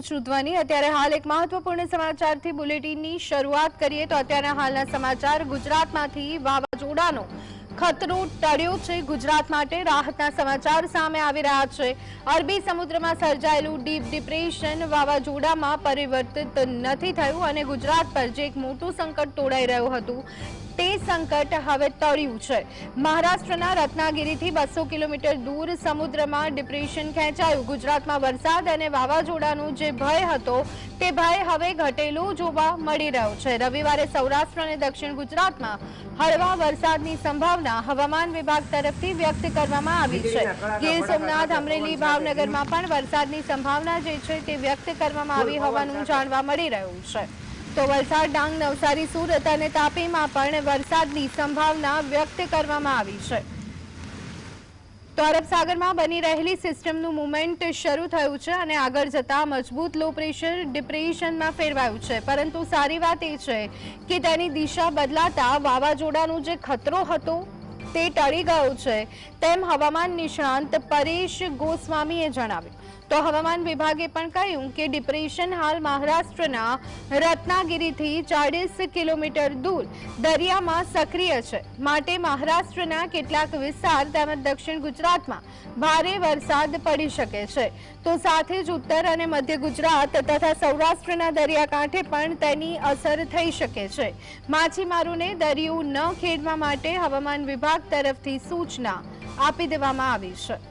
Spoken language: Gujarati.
હું અત્યારે હાલ એક મહત્વપૂર્ણ સમાચારથી બુલેટિનની શરૂઆત કરીએ તો અત્યારના હાલના સમાચાર ગુજરાતમાંથી વાવાઝોડાનો ખતરો ટળ્યો છે. ગુજરાત માટે રાહતના સમાચાર સામે આવી રહ્યા છે. અરબી સમુદ્રમાં સર્જાયેલું ડીપ ડિપ્રેશન વાવાઝોડામાં પરિવર્તિત નથી થયું અને ગુજરાત પર જે એક મોટું સંકટ તોડાઈ રહ્યું હતું તે સંકટ હવે તળ્યું છે. મહારાષ્ટ્રના રત્નાગીરીથી બસો કિલોમીટર દૂર સમુદ્રમાં ડિપ્રેશન ખેંચાયું. ગુજરાતમાં વરસાદ અને વાવાઝોડાનો જે ભય હતો તે ભય હવે ઘટેલો જોવા મળી રહ્યો છે. રવિવારે સૌરાષ્ટ્ર અને દક્ષિણ ગુજરાતમાં હળવા વરસાદની સંભાવના હવામાન વિભાગ તરફથી વ્યક્ત કરવામાં આવી છે. ગીર સોમનાથ, અમરેલી, ભાવનગરમાં પણ વરસાદની સંભાવના જે છે તે વ્યક્ત કરવામાં આવી હોવાનું જાણવા મળી રહ્યું છે. તો વલસાડ ડાંગ, નવસારી, સુરત અને તાપીમાં પણ વરસાદની સંભાવના વ્યક્ત કરવામાં આવી છે. તો અરબ બની રહેલી સિસ્ટમનું મુવમેન્ટ શરૂ થયું છે અને આગળ જતા મજબૂત લો પ્રેશર ડિપ્રેશનમાં ફેરવાયું છે. પરંતુ સારી વાત એ છે કે તેની દિશા બદલાતા વાવાઝોડાનો જે ખતરો હતો તે ટળી ગયો છે, તેમ હવામાન નિષ્ણાંત પરેશ ગોસ્વામીએ જણાવ્યું. તો હવામાન વિભાગે પણ કહ્યું કે ડિપ્રેશન હાલ મહારાષ્ટ્રના રત્નાગીરીથી ચાળીસ કિલોમીટર દૂર. દરિયામાં સક્રિય છે. માટે મહારાષ્ટ્રના કેટલાક વિસ્તાર તેમજ દક્ષિણ ગુજરાતમાં ભારે વરસાદ પડી શકે છે. તો સાથે જ ઉત્તર અને મધ્ય ગુજરાત તથા સૌરાષ્ટ્રના દરિયાકાંઠે પણ તેની અસર થઈ શકે છે. માછીમારોને દરિયું ન ખેડવા માટે હવામાન વિભાગ તરફથી સૂચના આપી દેવામાં આવી છે.